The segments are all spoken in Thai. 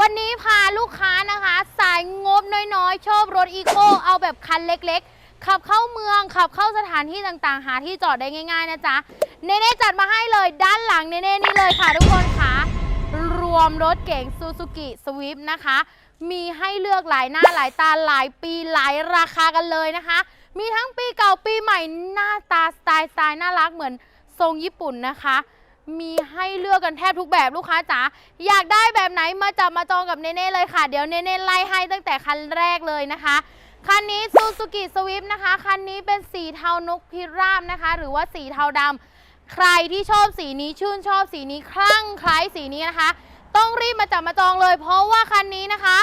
วันนี้พาลูกค้านะคะ สายงบน้อยๆ ชอบรถอีโคเอาแบบคันเล็กๆ ขับเข้าเมือง ขับเข้าสถานที่ต่างๆ หาที่จอดได้ง่ายๆนะจ๊ะ เนเน่จัดมาให้เลยด้านหลังเนเน่นี่เลยค่ะทุกคนค่ะ รวมรถเก๋งซูซูกิสวิฟนะคะ มีให้เลือกหลายหน้าหลายตาหลายปีหลายราคากันเลยนะคะ มีทั้งปีเก่าปีใหม่หน้าตาสไตล์สไตล์น่ารักเหมือนทรงญี่ปุ่นนะคะ มีให้เลือกกันแทบทุกแบบลูกค้าจ๋าอยากได้แบบไหนมาจับมาจองกับเนเน่เลยค่ะ เดี๋ยวเนเน่ไล่ให้ตั้งแต่คันแรกเลยนะคะ คันนี้ซูซูกิสวิฟนะคะ คันนี้เป็นสีเทานกพิราบนะคะ หรือว่าสีเทาดำใครที่ชอบสีนี้ชื่นชอบสีนี้คลั่งคล้ายสีนี้นะคะ ต้องรีบมาจับมาจองเลย เพราะว่าคันนี้นะคะ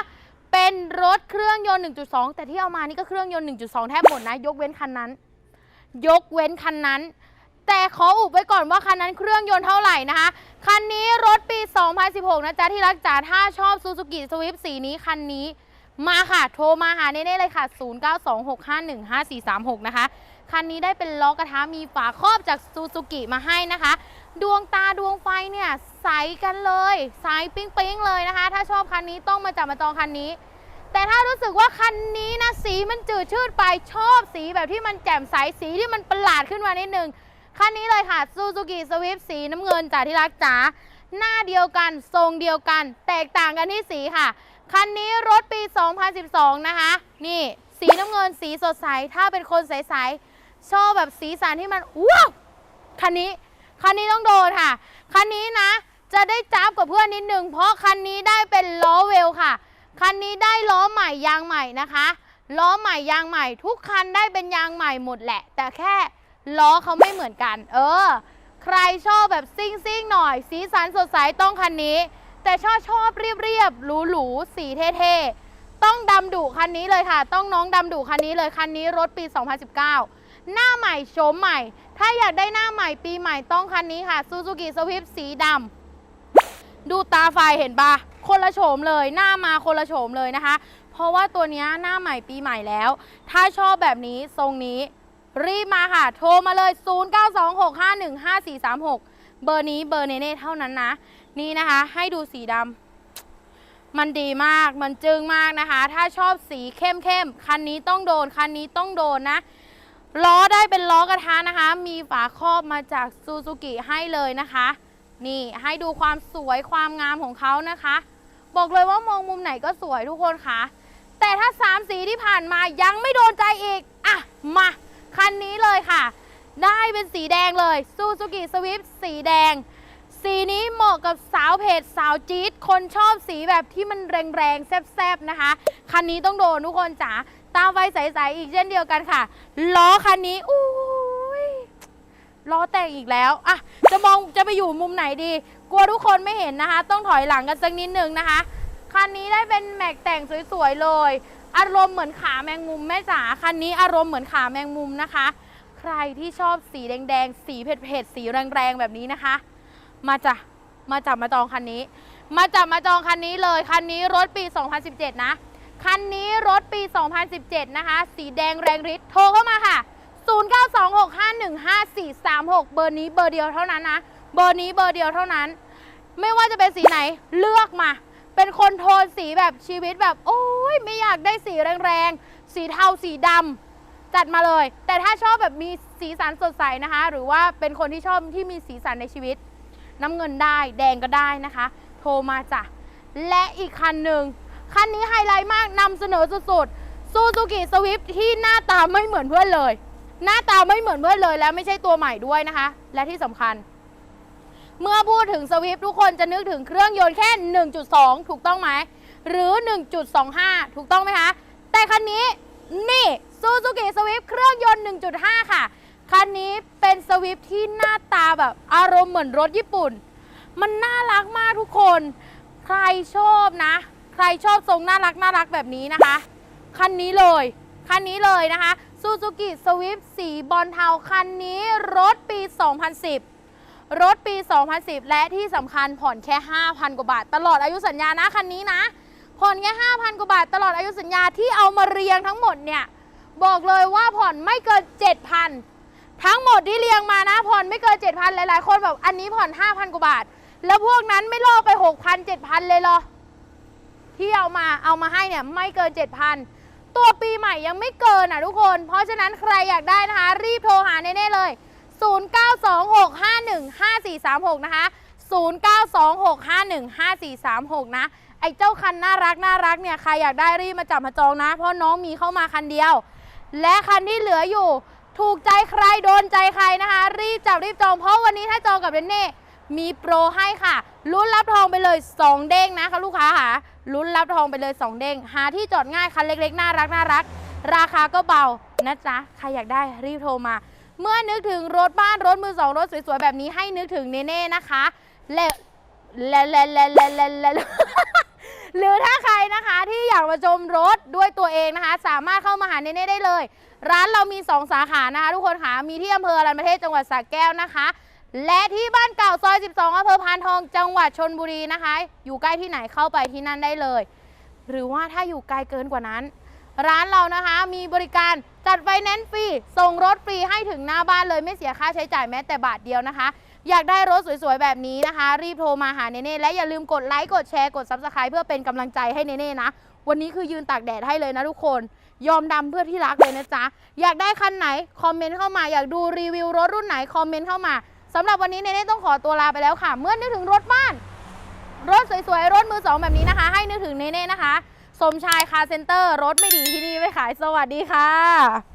เป็นรถเครื่องยนต์ 1.2 แต่ที่เอามานี่ก็เครื่องยนต์ 1.2 แทบหมดนะ ยกเว้นคันนั้น ยกเว้นคันนั้น แต่ขออุบไว้ก่อนว่าคันนั้นเครื่องยนต์เท่าไหร่นะคะ คันนี้รถปี 2016 นะจ๊ะที่รักจ๋าถ้าชอบซูซูกิสวิฟสีนี้คันนี้มาค่ะ โทรมาหาเน่ๆเลยค่ะ 0926515436 นะคะ คันนี้ได้เป็นล้อกระทะมีฝาครอบจากซูซูกิมาให้นะคะ ดวงตาดวงไฟเนี่ยใสกันเลยใสปิ๊งปิ๊งๆเลยนะคะ ถ้าชอบคันนี้ต้องมาจับมาจองคันนี้ แต่ถ้ารู้สึกว่าคันนี้นะสีมันจืดชืดไปชอบสีแบบที่มันแจ่มใสสีที่มันประหลาดขึ้นมานิดนึง คันนี้เลยค่ะ Suzuki Swift สีน้ำเงินจ๋าที่รักจ๋าหน้าเดียวกันทรงเดียวกัน แตกต่างกันที่สีค่ะ คันนี้รถปี 2012 นะคะ นี่สีน้ำเงินสีสดใส ถ้าเป็นคนใสๆชอบแบบสีสันที่มันว้าวคันนี้ คันนี้ต้องโดนค่ะ คันนี้นะ จะได้จับกับเพื่อนนิดหนึ่งเพราะคันนี้ได้เป็นล้อเวลค่ะ คันนี้ได้ล้อใหม่ยางใหม่นะคะ ล้อใหม่ยางใหม่ ทุกคันได้เป็นยางใหม่หมดแหละ แต่แค่ ล้อเขาไม่เหมือนกัน เออ ใครชอบแบบซิ่งซิ่งหน่อย สีสันสดใสต้องคันนี้ แต่ชอบชอบเรียบเรียบหรูหรูสีเท่ๆ ต้องดำดุคันนี้เลยค่ะ ต้องน้องดำดุคันนี้เลยคันนี้รถปี 2019 หน้าใหม่โฉมใหม่ ถ้าอยากได้หน้าใหม่ปีใหม่ต้องคันนี้ค่ะ Suzuki Swift สีดำดูตาไฟเห็นปะคนละโฉมเลยหน้ามาคนละโฉมเลยนะคะ เพราะว่าตัวนี้หน้าใหม่ปีใหม่แล้ว ถ้าชอบแบบนี้ทรงนี้ รีบมาค่ะ โทรมาเลย 0926515436 เบอร์นี้เบอร์เนเน่เท่านั้นนะ นี่นะคะ ให้ดูสีดำมันดีมาก มันจึงมากนะคะ ถ้าชอบสีเข้มเข้มคันนี้ต้องโดน คันนี้ต้องโดนนะ ล้อได้เป็นล้อกระทะนะคะ มีฝาครอบมาจากซูซูกิให้เลยนะคะ นี่ให้ดูความสวยความงามของเขานะคะ บอกเลยว่ามองมุมไหนก็สวยทุกคนค่ะแต่ถ้าสามสีที่ผ่านมายังไม่โดนใจอีก อะ มา คันนี้เลยค่ะ ได้เป็นสีแดงเลยซูซูกิสวิฟสีแดง สีนี้เหมาะกับสาวเพจสาวจี๊ดคนชอบสีแบบที่มันแรงๆ แซบๆ นะคะ คันนี้ต้องโดนทุกคนจ๋าตามไฟใสๆอีกเช่นเดียวกันค่ะ ล้อคันนี้อุ้ยล้อแต่งอีกแล้วอะจะมองจะไปอยู่มุมไหนดี กลัวทุกคนไม่เห็นนะคะ ต้องถอยหลังกันสักนิดนึงนะคะ คันนี้ได้เป็นแม็กแต่งสวยๆเลย อารมณ์เหมือนขาแมงมุมแม่จ๋าคันนี้อารมณ์เหมือนขาแมงมุมนะคะ ใครที่ชอบสีแดงๆ สีเผ็ดๆ สีแรงๆ แบบนี้นะคะ มาจ้ะมาจับมาจองคันนี้ มาจับมาจองคันนี้เลย คันนี้รถปี 2017 นะ คันนี้รถปี 2017 นะคะ สีแดงแรงฤทธิ์ โทรเข้ามาค่ะ 0926515436 เบอร์นี้เบอร์เดียวเท่านั้นนะ เบอร์นี้เบอร์เดียวเท่านั้น ไม่ว่าจะเป็นสีไหน เลือกมา เป็นคนโทนสีแบบชีวิตแบบ โอ้ ยไม่อยากได้สีแรงๆ สีเทาสีดำจัดมาเลย แต่ถ้าชอบแบบมีสีสันสดใสนะคะ หรือว่าเป็นคนที่ชอบที่มีสีสันในชีวิต น้ำเงินได้แดงก็ได้นะคะ โทรมาจ้ะ และอีกคันหนึ่งคันนี้ไฮไลท์มากนำเสนอสุดๆซูซูกิสวิฟที่หน้าตาไม่เหมือนเพื่อนเลย หน้าตาไม่เหมือนเพื่อนเลยและไม่ใช่ตัวใหม่ด้วยนะคะ และที่สำคัญเมื่อพูดถึงสวิฟทุกคนจะนึกถึงเครื่องยนต์แค่ 1.2 ถูกต้องไหม หรือ 1.25 ถูกต้องไหมคะ แต่คันนี้นี่ซูซูกิสวิฟเครื่องยนต์ 1.5 ค่ะ คันนี้เป็นสวิฟที่หน้าตาแบบอารมณ์เหมือนรถญี่ปุ่น มันน่ารักมากทุกคน ใครชอบนะ ใครชอบทรงน่ารักน่ารักแบบนี้นะคะ คันนี้เลย คันนี้เลยนะคะซูซูกิสวิฟสีบอลเทาคันนี้รถปี 2010รถปี 2010 และที่สำคัญผ่อนแค่ 5,000 กว่าบาท ตลอดอายุสัญญานะคันนี้นะ ผ่อนแค่5,000กว่าบาทตลอดอายุสัญญาที่เอามาเรียงทั้งหมดเนี่ย บอกเลยว่าผ่อนไม่เกิน7,000ทั้งหมดที่เรียงมานะผ่อนไม่เกิน7,000หลายๆ คนแบบอันนี้ผ่อน5,000กว่าบาท แล้วพวกนั้นไม่ล่อไป6,000 7,000เลยเหรอ ที่เอามาเอามาให้เนี่ยไม่เกิน7,000ตัวปีใหม่ยังไม่เกินอะทุกคน เพราะฉะนั้นใครอยากได้นะคะ รีบโทรหาเน่ๆเลย 0926515436 นะคะ 0926515436 นะ ไอ้เจ้าคันน่ารักน่ารักเนี่ย ใครอยากได้รีบมาจับมาจองนะ เพราะน้องมีเข้ามาคันเดียว และคันที่เหลืออยู่ ถูกใจใครโดนใจใครนะคะ รีบจับรีบจองเพราะวันนี้ถ้าจองกับเนเน่มีโปรให้ค่ะลุ้นรับทองไปเลย 2 เด้งนะคะลูกค้าค่ะลุ้นรับทองไปเลย 2 เด้ง หาที่จอดง่ายคันเล็กๆ น่ารักน่ารัก ราคาก็เบานะจ๊ะ ใครอยากได้รีบโทรมา เมื่อนึกถึงรถบ้านรถมือสองรถสวยๆ แบบนี้ให้นึกถึงเน่ๆนะคะ และและและและและและและหรือถ้าใครนะคะที่อยากมาชมรถด้วยตัวเองนะคะ สามารถเข้ามาหาเน่ได้เลย ร้านเรามี 2 สาขานะคะทุกคนค่ะมีที่อำเภออรัญประเทศจังหวัดสระแก้วนะคะ และที่บ้านเก่าซอย 12อำเภอพานทองจังหวัดชนบุรีนะคะ อยู่ใกล้ที่ไหนเข้าไปที่นั่นได้เลย หรือว่าถ้าอยู่ไกลเกินกว่านั้น ร้านเรานะคะมีบริการจัดไฟแนนซ์ฟรีส่งรถฟรีให้ถึงหน้าบ้านเลยไม่เสียค่าใช้จ่ายแม้แต่บาทเดียวนะคะ อยากได้รถสวยๆ แบบนี้นะคะ รีบโทรมาหาเนเน่และอย่าลืมกดไลค์กดแชร์กด Subscribe เพื่อเป็นกำลังใจให้เนเน่นะ วันนี้คือยืนตากแดดให้เลยนะทุกคน ยอมดำเพื่อที่รักเลยนะจ๊ะ อยากได้คันไหน คอมเมนต์เข้ามาอยากดูรีวิวรถรุ่นไหนคอมเมนต์เข้ามาสำหรับวันนี้เนเน่ต้องขอตัวลาไปแล้วค่ะ เมื่อนึกถึงรถบ้าน รถสวยๆ รถมือสองแบบนี้นะคะ ให้นึกถึงเนเน่นะคะ สมชายคาร์เซ็นเตอร์ รถไม่ดีที่นี่ไม่ขายสวัสดีค่ะ